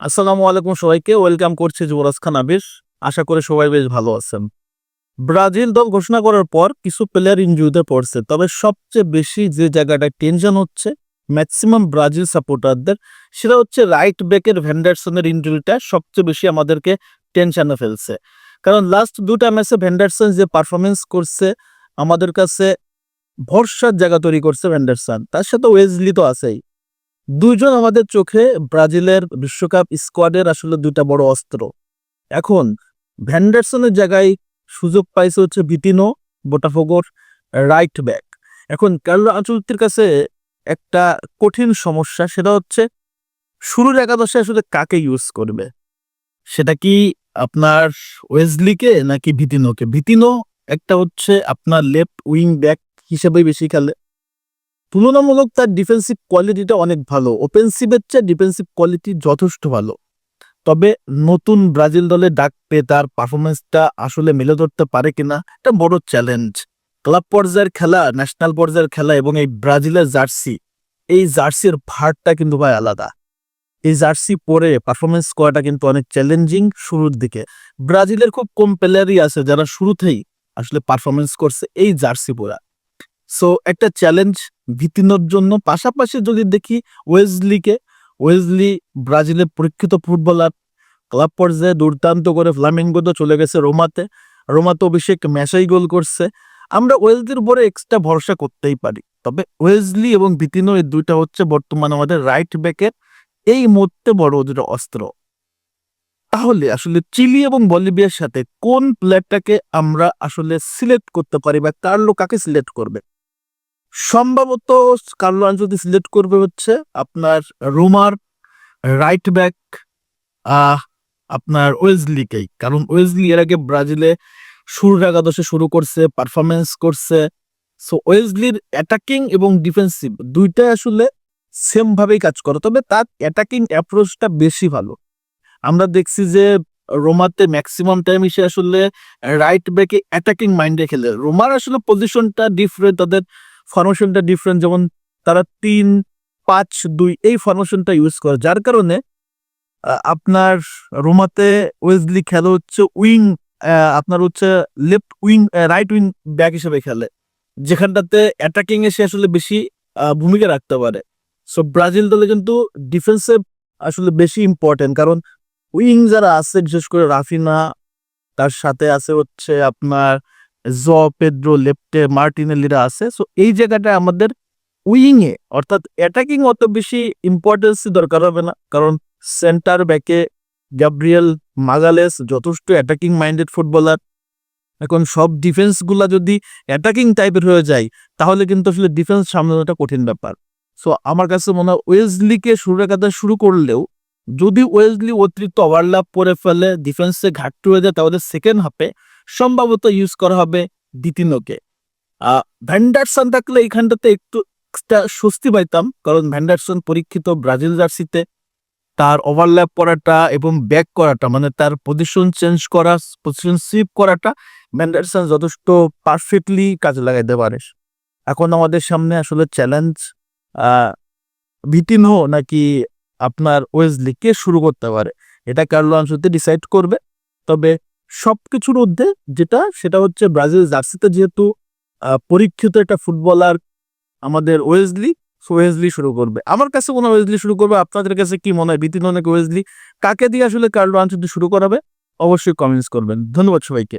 আসসালামু আলাইকুম সবাইকে, ওয়েলকাম করছি যুবরাজ খান আবির। আশা করি সবাই বেশ ভালো আছেন। ব্রাজিল দল ঘোষণা করার পর কিছু প্লেয়ার ইনজুরিতে পড়ছে। তবে সবচেয়ে বেশি যে জায়গাটা টেনশন হচ্ছে ম্যাক্সিমাম ব্রাজিল সাপোর্টারদের সেটা হচ্ছে রাইট ব্যাকের ভ্যান্ডারসনের ইনজুরিটা সবচেয়ে বেশি আমাদেরকে টেনশনে ফেলছে। কারণ লাস্ট দুটা ম্যাচে ভ্যান্ডারসন যে পারফরমেন্স করছে, আমাদের কাছে ভরসার জায়গা তৈরি করছে ভ্যান্ডারসন তার সাথে ওয়েজলি তো আছেই। দুইজন আমাদের চোখে ব্রাজিলের বিশ্বকাপ স্কোয়াডের আসলে দুইটা বড় অস্ত্র। এখন ভ্যান্ডারসনের জায়গায় সুযোগ পাইছে হচ্ছে ভিতিনো বোটাফোগোর রাইট ব্যাক। এখন কার্লো আঞ্চলিকের কাছে একটা কঠিন সমস্যা, সেটা হচ্ছে শুরুর একাদশে আসলে কাকে ইউজ করবে? সেটা কি আপনার ওয়েজলিকে নাকি ভিতিনোকে ভিতিনো একটা হচ্ছে আপনার লেফট উইং ব্যাক হিসেবে বেশি খেলে। তুলনামূলক তার ডিফেন্সিভ কোয়ালিটিটা অনেক ভালো। ওফেন্সিভের চেয়ে ডিফেন্সিভ কোয়ালিটি যথেষ্ট ভালো। তবে নতুন ব্রাজিল দলে ডাক পেয়ে তার পারফরমেন্সটা আসলে মেলে ধরতে পারে কিনা, এটা বড় চ্যালেঞ্জ ক্লাব পর্যায়ের খেলা ন্যাশনাল পর্যায়ের খেলা এবং এই ব্রাজিলের জার্সি, এই জার্সির ভারটা কিন্তু ভাই আলাদা। এই জার্সি পরে পারফরমেন্স করাটা কিন্তু অনেক চ্যালেঞ্জিং শুরুর দিকে। ব্রাজিলের খুব কম প্লেয়ারই আছে যারা শুরুতেই আসলে পারফরমেন্স করছে এই জার্সি পরা। সো একটা চ্যালেঞ্জ ভিতিনোর জন্য পাশাপাশি যদি দেখি ওয়েজলিকে ওয়েজলি ব্রাজিলের পরীক্ষিত ফুটবলার, ক্লাব পর্যায়ে দুর্দান্ত করে ফ্লামিঙ্গোতে চলে গেছে রোমাতে। রোমাতে অভিষেক ম্যাচেই গোল করছে। আমরা ওয়েজলির উপরে এক্সট্রা ভরসা করতেই পারি। তবে ওয়েজলি এবং ভিতিনো এই দুইটা হচ্ছে বর্তমানে আমাদের রাইট ব্যাকের এই মুহূর্তে বড় দুটো অস্ত্র। তাহলে আসলে চিলি এবং বলিভিয়ার সাথে কোন প্লেয়ারটাকে আমরা আসলে সিলেক্ট করতে পারি বা কার্লো কাকে সিলেক্ট করবে? সম্ভবত কার্লো আনচলতি সিলেক্ট করবে হচ্ছে আপনার রোমার রাইট ব্যাক আপনার ওয়েজলিকেই কারণ ওয়েজলি এর আগে ব্রাজিলে শুরুর একাদশে শুরু করছে পারফরমেন্স করছে। সো ওয়েজলির অ্যাটাকিং এবং ডিফেন্সিভ দুইটাই আসলে সেম ভাবেই কাজ করে। তবে তার অ্যাটাকিং অ্যাপ্রোচটা বেশি ভালো। আমরা দেখছি যে রোমাতে ম্যাক্সিমাম টাইম সে আসলে রাইট ব্যাকে অ্যাটাকিং মাইন্ডে খেলে। রোমার আসলে পজিশনটা ডিফারেন্ট তাদের ফরমেশনটা ডিফারেন্ট যেমন তারা তিন, পাঁচ, দুই, এই ফরমেশনটা ইউজ করে। যার কারণে আপনার রোমাতে ওয়েজলি খেলে হচ্ছে উইং আপনার হচ্ছে left wing right wing back হিসেবে খেলে। যেখানটাতে অ্যাটাকিং এ সে আসলে বেশি ভূমিকা রাখতে পারে। সো ব্রাজিল দলে কিন্তু ডিফেন্সে আসলে বেশি ইম্পর্টেন্ট কারণ উইং যারা আছে, বিশেষ করে রাফিনা, তার সাথে আছে হচ্ছে আপনার জ পেদ্রো লেফটে মার্টিনেলিরা আছে। সো এই জায়গাটা আমাদের উইং এ, অর্থাৎ অ্যাটাকিং অত বেশি ইম্পর্টেন্স দরকার হবে না। কারণ সেন্টার ব্যাকে গ্যাব্রিয়েল মাগালেস যথেষ্ট অ্যাটাকিং মাইন্ডেড ফুটবলার এখন সব ডিফেন্সগুলা যদি অ্যাটাকিং টাইপের হয়ে যায়, তাহলে কিন্তু আসলে ডিফেন্স সামলানোটা কঠিন ব্যাপার। সো আমার কাছে মনে হয় শুরু একাদশ শুরু করলেও, যদি ওয়েজলি অতিরিক্ত ওভারল্যাপ করে ফেলে ডিফেন্সে ঘাটতি হয়ে যায়, তাহলে সেকেন্ড হাফে সম্ভবত ইউজ করা হবে দ্বিতীয়কে। ভ্যান্ডারসন থাকলে এইখানটাতে একটু স্বস্তি পাইতাম, কারণ ভ্যান্ডারসন পরীক্ষিত ব্রাজিল জার্সিতে। তার ওভারল্যাপ করাটা এবং ব্যাক করাটা মানে তার পজিশন চেঞ্জ করা পজিশন সুইপ করাটা ভ্যান্ডারসন যথেষ্ট পারফেক্টলি কাজে লাগাইতে পারে। এখন আমাদের সামনে আসলে চ্যালেঞ্জ ভিটিনহো নাকি আপনার ওয়েজলি কে শুরু করতে পারে? এটা কার্লো আনসুতে ডিসাইড করবে, তবে সবকিছুর মধ্যে যেটা, সেটা হচ্ছে ব্রাজিল জার্সিতে যেহেতু পরীক্ষিত একটা ফুটবলার আমাদের ওয়েজলি ওয়েজলি শুরু করবে। আমার কাছে কোনো ওয়েজলি শুরু করবে। আপনাদের কাছে কি মনে হয়? বিতিন অনেক ওয়েজলি কাকে দিয়ে আসলে কার্লো আনসুতে শুরু করাবে? অবশ্যই কমেন্টস করবেন। ধন্যবাদ সবাইকে।